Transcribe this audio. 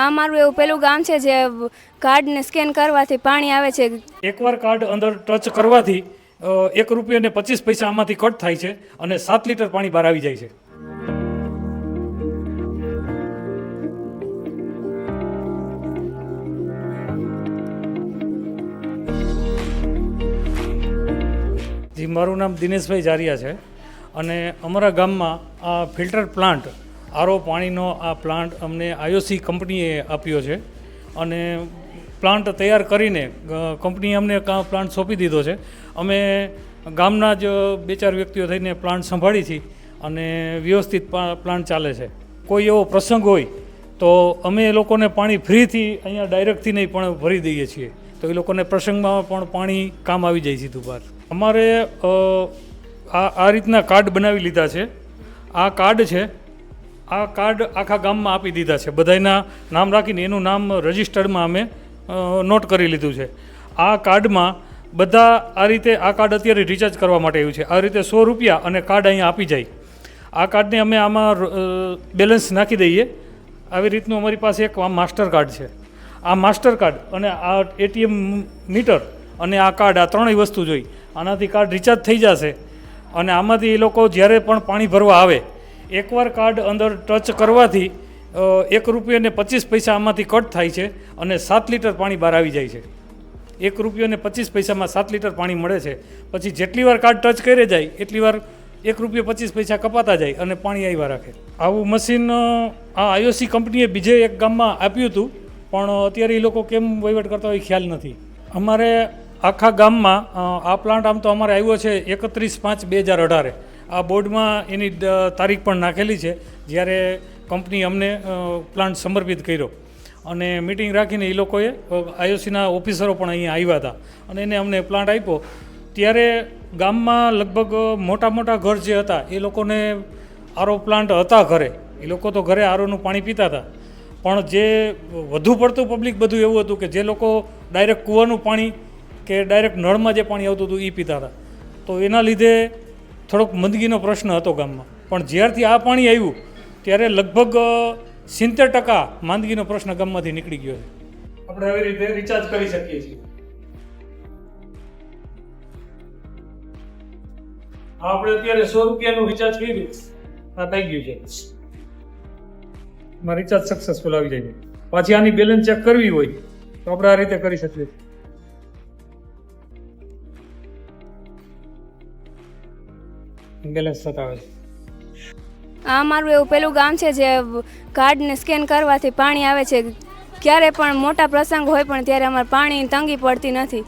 આ મારું એવું પેલું ગામ છે જે કાર્ડને સ્કેન કરવાથી પાણી આવે છે. એકવાર કાર્ડ અંદર ટચ કરવાથી એક રૂપિયા ને પચીસ પૈસા આમાંથી કટ થાય છે અને સાત લીટર પાણી બહાર આવી જાય છે. જી, મારું નામ દિનેશભાઈ જારિયા છે અને અમારા ગામમાં આ ફિલ્ટર પ્લાન્ટ આરો પાણીનો આ પ્લાન્ટ અમને આઈઓસી કંપનીએ આપ્યો છે. અને પ્લાન્ટ તૈયાર કરીને કંપનીએ અમને પ્લાન્ટ સોંપી દીધો છે. અમે ગામના જ બે ચાર વ્યક્તિઓ થઈને પ્લાન્ટ સંભાળી છી અને વ્યવસ્થિત પ્લાન્ટ ચાલે છે. કોઈ એવો પ્રસંગ હોય તો અમે એ લોકોને પાણી ફ્રીથી અહીંયા ડાયરેક્ટથી નહીં પણ ભરી દઈએ છીએ. તો એ લોકોને પ્રસંગમાં પણ પાણી કામ આવી જાય સીધું બહાર અમારે આ આ રીતના કાર્ડ બનાવી લીધા છે. આ કાર્ડ છે આ કાર્ડ આખા ગામમાં આપી દીધા છે. બધાયના નામ રાખીને એનું નામ રજિસ્ટર્ડમાં અમે નોટ કરી લીધું છે. આ કાર્ડમાં બધા આ રીતે આ કાર્ડ અત્યારે રિચાર્જ કરવા માટે આવ્યું છે. આ રીતે સો રૂપિયા અને કાર્ડ અહીંયા આપી જાય. આ કાર્ડને અમે આમાં બેલેન્સ નાખી દઈએ. આવી રીતનું અમારી પાસે એક આ માસ્ટર કાર્ડ છે. આ માસ્ટર કાર્ડ અને આ એટીએમ મીટર અને આ કાર્ડ, આ ત્રણેય વસ્તુ જોઈ. આનાથી કાર્ડ રિચાર્જ થઈ જશે અને આમાંથી એ લોકો જ્યારે પણ પાણી ભરવા આવે એકવાર કાર્ડ અંદર ટચ કરવાથી એક રૂપિયાને પચીસ પૈસા આમાંથી કટ થાય છે અને સાત લીટર પાણી બહાર આવી જાય છે. એક રૂપિયો ને પચીસ પૈસામાં સાત લીટર પાણી મળે છે. પછી જેટલી વાર કાર્ડ ટચ કરે જાય, એટલી વાર એક રૂપિયો પચીસ પૈસા કપાતા જાય અને પાણી આવ્યા રાખે. આવું મશીન આ આઈઓસી કંપનીએ બીજે એક ગામમાં આપ્યું હતું, પણ અત્યારે એ લોકો કેમ વહીવટ કરતા હોય ખ્યાલ નથી. અમારે આખા ગામમાં આ પ્લાન્ટ આમ તો અમારે આવ્યો છે એકત્રીસ પાંચ બે હજાર અઢારે. આ બોર્ડમાં એની તારીખ પણ નાખેલી છે, જ્યારે કંપની અમને પ્લાન્ટ સમર્પિત કર્યો. અને મિટિંગ રાખીને એ લોકોએ આઈઓસીના ઓફિસરો પણ અહીંયા આવ્યા હતા. અને એને અમને પ્લાન્ટ આપ્યો. ત્યારે ગામમાં લગભગ મોટા મોટા ઘર જે હતા, એ લોકોને આરો પ્લાન્ટ હતા ઘરે. એ લોકો તો ઘરે આરોનું પાણી પીતા હતા. પણ જે વધુ પડતું પબ્લિક બધું એવું હતું કે જે લોકો ડાયરેક્ટ કૂવાનું પાણી કે ડાયરેક્ટ નળમાં જે પાણી આવતું હતું એ પીતા હતા. તો એના લીધે થોડોક મંદગીનો પ્રશ્ન હતો ગામમાં. પણ જ્યારથી આ પાણી આવ્યું, ત્યારે લગભગ સિત્તેર ટકા માંદગીનો પ્રશ્ન ગામમાંથી નીકળી ગયો છે. આપણે આવી રીતે રિચાર્જ કરી શકીએ છીએ. આપણે અત્યારે સો રૂપિયાનું રિચાર્જ કર્યું. આ થઈ ગયું છે. રિચાર્જ સક્સેસફુલ આવી જાય પાછી આની બેલેન્સ ચેક કરવી હોય, તો આપણે આ રીતે કરી શકીએ બેલેન્સ થતા છે આ મારું એવું પેલું ગામ છે જે કાર્ડને સ્કેન કરવાથી પાણી આવે છે. ક્યારે પણ મોટા પ્રસંગ હોય પણ ત્યારે અમારે પાણીની તંગી પડતી નથી.